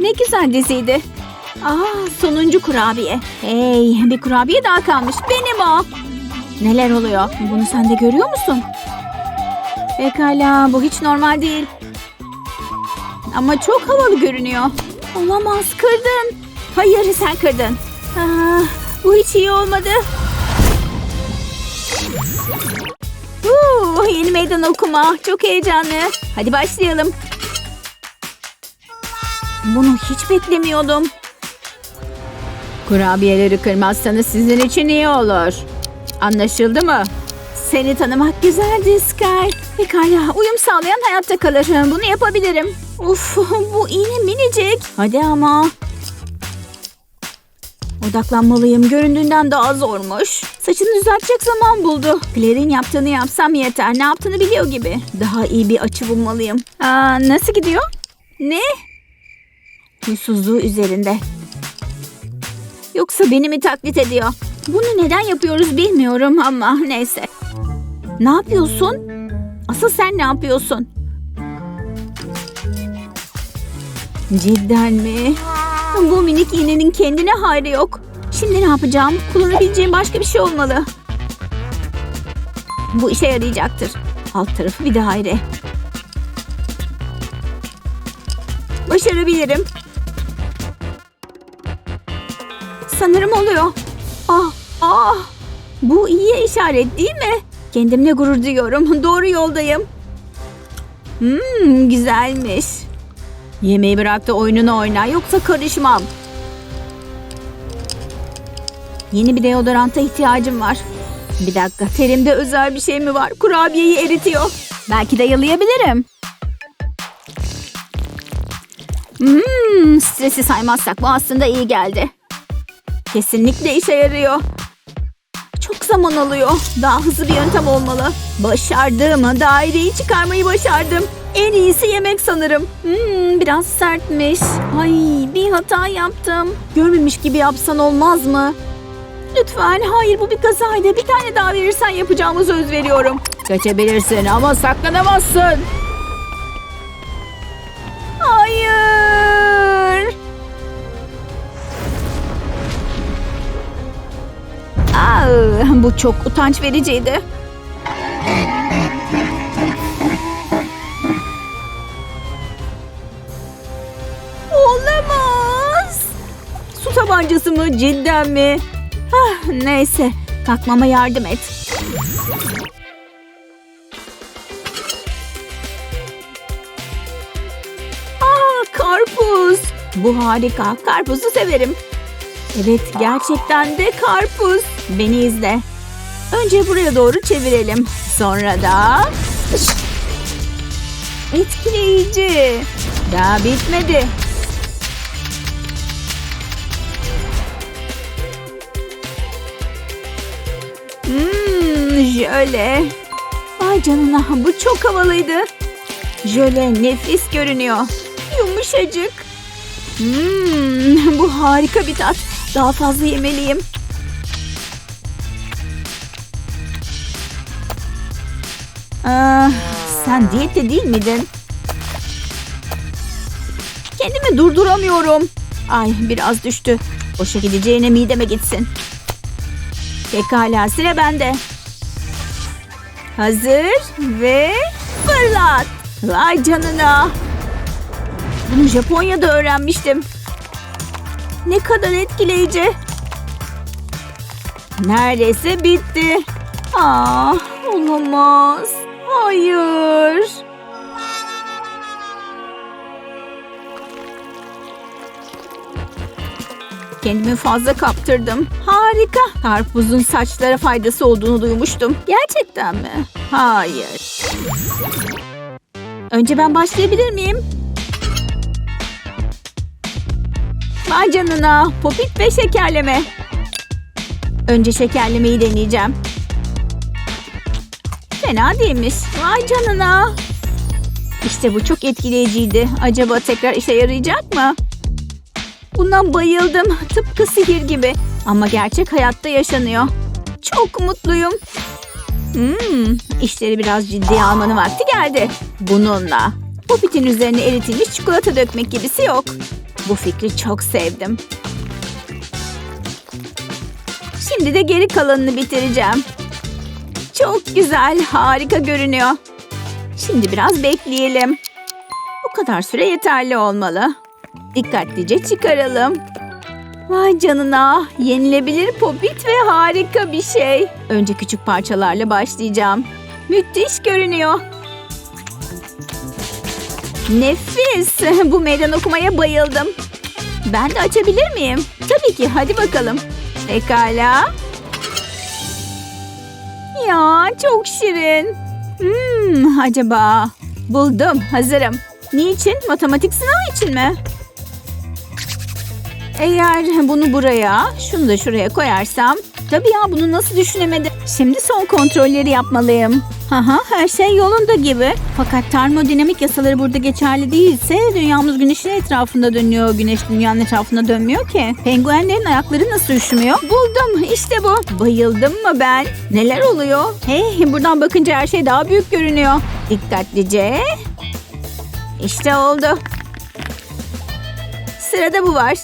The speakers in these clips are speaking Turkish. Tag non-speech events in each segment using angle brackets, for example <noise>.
Ne güzel diziydi. Aa, sonuncu kurabiye. Hey, bir kurabiye daha kalmış. Benim o. Neler oluyor? Bunu sen de görüyor musun? Pekala, bu hiç normal değil. Ama çok havalı görünüyor. Olamaz, kırdın. Hayır, sen kırdın. Aa, bu hiç iyi olmadı. Huu, yeni meydan okuma. Çok heyecanlı. Hadi başlayalım. Bunu hiç beklemiyordum. Kurabiyeleri kırmazsanız sizin için iyi olur. Anlaşıldı mı? Seni tanımak güzeldi Sky. Pekala uyum sağlayan hayatta kalır. Bunu yapabilirim. Uf <laughs> bu iğne minicik. Hadi ama. Odaklanmalıyım. Göründüğünden daha zormuş. Saçını düzeltecek zaman buldu. Claire'in yaptığını yapsam yeter. Ne yaptığını biliyor gibi. Daha iyi bir açı bulmalıyım. Aa, nasıl gidiyor? Ne? Huysuzluğu üzerinde. Yoksa beni mi taklit ediyor? Bunu neden yapıyoruz bilmiyorum ama neyse. Ne yapıyorsun? Asıl sen ne yapıyorsun? Cidden mi? Bu minik iğnenin kendine hayrı yok. Şimdi ne yapacağım? Kullanabileceğim başka bir şey olmalı. Bu işe yarayacaktır. Alt tarafı bir daire. Başarabilirim. Sanırım oluyor. Ah, ah. Bu iyiye işaret değil mi? Kendimle gurur duyuyorum. <laughs> Doğru yoldayım. Hmm, güzelmiş. Yemeği bırak da oyununu oyna yoksa karışmam. Yeni bir deodoranta ihtiyacım var. Bir dakika terimde özel bir şey mi var? Kurabiyeyi eritiyor. Belki de yalayabilirim. Hmm, stresi saymazsak bu aslında iyi geldi. Kesinlikle işe yarıyor. Çok zaman alıyor. Daha hızlı bir yöntem olmalı. Başardım. Daireyi çıkarmayı başardım. En iyisi yemek sanırım. Hmm, biraz sertmiş. Ay bir hata yaptım. Görmemiş gibi yapsan olmaz mı? Lütfen hayır bu bir kazaydı. Bir tane daha verirsen yapacağımı söz veriyorum. Kaçabilirsin ama saklanamazsın. Çok utanç vericiydi. Olamaz. Su tabancası mı cidden mi? Ah, neyse kalkmama yardım et. Aa, karpuz. Bu harika. Karpuzu severim. Evet gerçekten de karpuz. Beni izle. Önce buraya doğru çevirelim. Sonra da... Etkileyici. Daha bitmedi. Hmm, jöle. Ay canına bu çok havalıydı. Jöle nefis görünüyor. Yumuşacık. Hmm, <laughs> bu harika bir tat. Daha fazla yemeliyim. Ah, sen diyette değil miydin? Kendimi durduramıyorum. Ay biraz düştü. Boşa gideceğine mideme gitsin. Pekala sıra bende. Hazır ve fırlat. Vay canına. Bunu Japonya'da öğrenmiştim. Ne kadar etkileyici. Neredeyse bitti. Aa, olamaz. Hayır. Kendimi fazla kaptırdım. Harika. Karpuzun saçlara faydası olduğunu duymuştum. Gerçekten mi? Hayır. Önce ben başlayabilir miyim? Vay canına. Popit ve şekerleme. Önce şekerlemeyi deneyeceğim. Fena değilmiş. Vay canına. İşte bu çok etkileyiciydi. Acaba tekrar işe yarayacak mı? Bundan bayıldım. Tıpkı sihir gibi. Ama gerçek hayatta yaşanıyor. Çok mutluyum. Hmm, işleri biraz ciddiye almanın vakti geldi. Bununla. Popit'in üzerine eritilmiş çikolata dökmek gibisi yok. Bu fikri çok sevdim. Şimdi de geri kalanını bitireceğim. Çok güzel, harika görünüyor. Şimdi biraz bekleyelim. Bu kadar süre yeterli olmalı. Dikkatlice çıkaralım. Vay canına, yenilebilir popit ve harika bir şey. Önce küçük parçalarla başlayacağım. Müthiş görünüyor. Nefis. <laughs> Bu meydan okumaya bayıldım. Ben de açabilir miyim? Tabii ki. Hadi bakalım. Pekala. Ya çok şirin. Hmm, acaba? Buldum. Hazırım. Niçin? Matematik sınavı için mi? Eğer bunu buraya, şunu da şuraya koyarsam... Tabii ya bunu nasıl düşünemedim. Şimdi son kontrolleri yapmalıyım. Haha her şey yolunda gibi. Fakat termodinamik yasaları burada geçerli değilse dünyamız güneşin etrafında dönüyor. Güneş dünyanın etrafında dönmüyor ki. Penguenlerin ayakları nasıl üşümüyor? Buldum işte bu. Bayıldım mı ben? Neler oluyor? Hey buradan bakınca her şey daha büyük görünüyor. Dikkatlice. İşte oldu. Sırada bu var.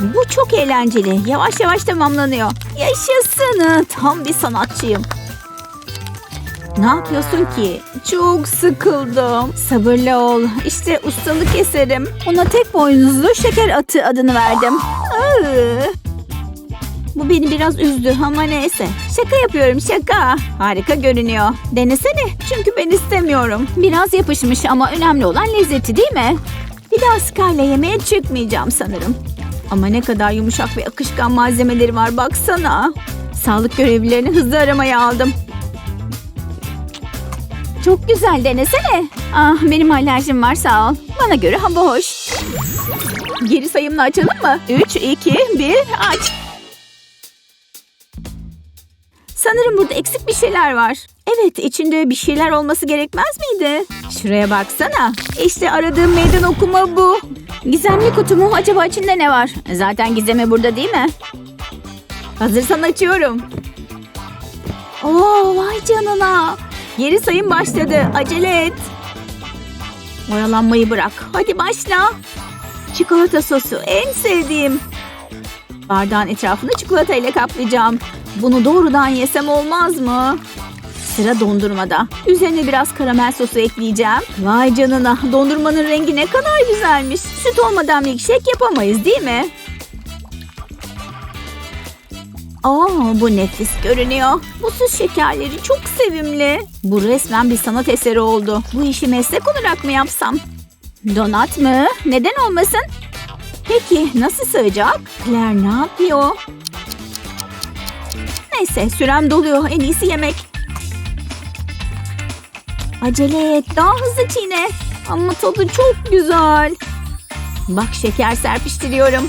Bu çok eğlenceli. Yavaş yavaş tamamlanıyor. Yaşasın. Tam bir sanatçıyım. Ne yapıyorsun ki? Çok sıkıldım. Sabırlı ol. İşte ustalık eserim. Ona tek boynuzlu şeker atı adını verdim. Bu beni biraz üzdü ama neyse. Şaka yapıyorum şaka. Harika görünüyor. Denesene çünkü ben istemiyorum. Biraz yapışmış ama önemli olan lezzeti değil mi? Bir daha Sky'la yemeğe çıkmayacağım sanırım. Ama ne kadar yumuşak ve akışkan malzemeleri var baksana. Sağlık görevlilerini hızlı aramaya aldım. Çok güzel denesene. Ah benim alerjim var sağ ol. Bana göre hava hoş. Geri sayımla açalım mı? 3, 2, 1 aç. Sanırım burada eksik bir şeyler var. Evet içinde bir şeyler olması gerekmez miydi? Şuraya baksana. İşte aradığım meydan okuma bu. Gizemli kutu mu? Acaba içinde ne var? Zaten gizemi burada değil mi? Hazırsan açıyorum. Oo vay canına. Geri sayım başladı. Acele et. Oyalanmayı bırak. Hadi başla. Çikolata sosu en sevdiğim. Bardağın etrafını çikolata ile kaplayacağım. Bunu doğrudan yesem olmaz mı? Sıra dondurmada. Üzerine biraz karamel sosu ekleyeceğim. Vay canına dondurmanın rengi ne kadar güzelmiş. Süt olmadan milkshake yapamayız değil mi? Aa, bu nefis görünüyor. Bu süs şekerleri çok sevimli. Bu resmen bir sanat eseri oldu. Bu işi meslek olarak mı yapsam? Donat mı? Neden olmasın? Peki nasıl sığacak? Claire ne yapıyor? Neyse sürem doluyor. En iyisi yemek. Acele et. Daha hızlı çiğne. Ama tadı çok güzel. Bak şeker serpiştiriyorum.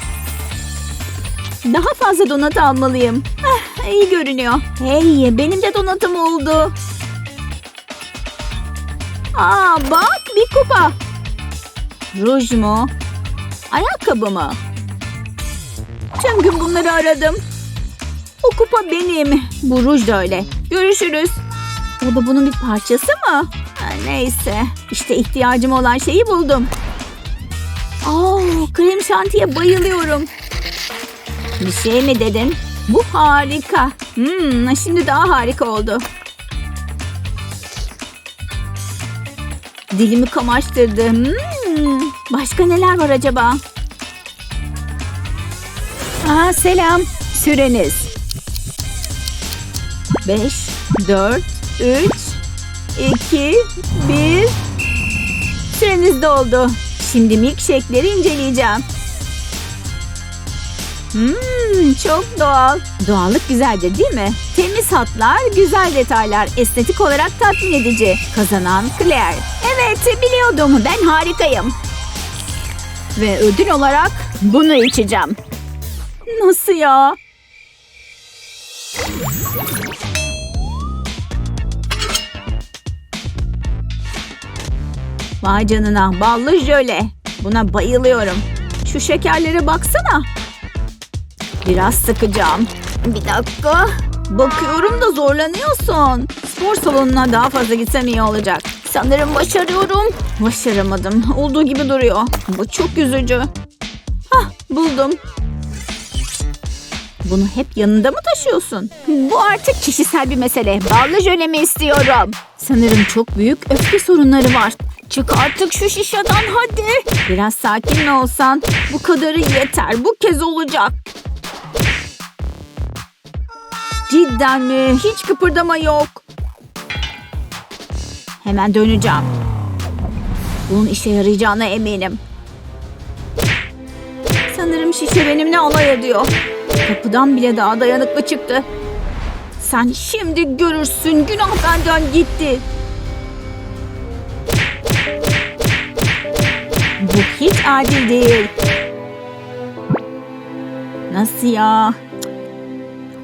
Daha fazla donat almalıyım. Heh, iyi görünüyor. Hey benim de donatım oldu. Aa bak bir kupa. Ruj mu? Ayakkabı mı? Tüm gün bunları aradım. O kupa benim. Bu ruj da öyle. Görüşürüz. O da bunun bir parçası mı? Ha, neyse. İşte ihtiyacım olan şeyi buldum. Aa, krem şantiye bayılıyorum. Bir şey mi dedin? Bu harika. Hmm, şimdi daha harika oldu. Dilimi kamaştırdı. Hmm, başka neler var acaba? Aa, selam. Süreniz. 5, 4, 3, 2, 1. Süreniz doldu. Şimdi milkshake'leri inceleyeceğim. Hmm, çok doğal. Doğallık güzeldir değil mi? Temiz hatlar, güzel detaylar, estetik olarak tatmin edici. Kazanan Claire. Evet, biliyordum. Ben harikayım. Ve ödül olarak bunu içeceğim. Nasıl ya? Vay canına ballı jöle. Buna bayılıyorum. Şu şekerlere baksana. Biraz sıkacağım. Bir dakika. Bakıyorum da zorlanıyorsun. Spor salonuna daha fazla gitsem iyi olacak. Sanırım başarıyorum. Başaramadım. Olduğu gibi duruyor. Bu çok üzücü. Hah buldum. Bunu hep yanında mı taşıyorsun? Bu artık kişisel bir mesele. Ballı jölemi istiyorum. Sanırım çok büyük öfke sorunları var. Çık artık şu şişeden hadi. Biraz sakin olsan? Bu kadarı yeter. Bu kez olacak. Cidden mi? Hiç kıpırdama yok. Hemen döneceğim. Bunun işe yarayacağına eminim. Sanırım şişe benimle alay ediyor. Kapıdan bile daha dayanıklı çıktı. Sen şimdi görürsün günah benden gitti. Hiç adil değil. Nasıl ya?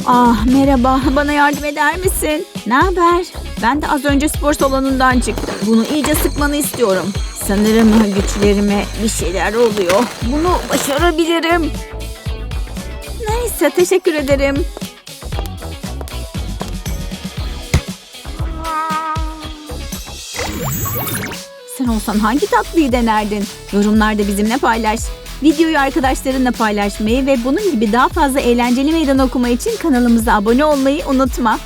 Ah merhaba bana yardım eder misin? Ne haber? Ben de az önce spor salonundan çıktım. Bunu iyice sıkmanı istiyorum. Sanırım güçlerime bir şeyler oluyor. Bunu başarabilirim. Neyse teşekkür ederim. Sen olsan hangi tatlıyı denerdin? Yorumlarda bizimle paylaş. Videoyu arkadaşlarınla paylaşmayı ve bunun gibi daha fazla eğlenceli meydan okuma için kanalımıza abone olmayı unutma.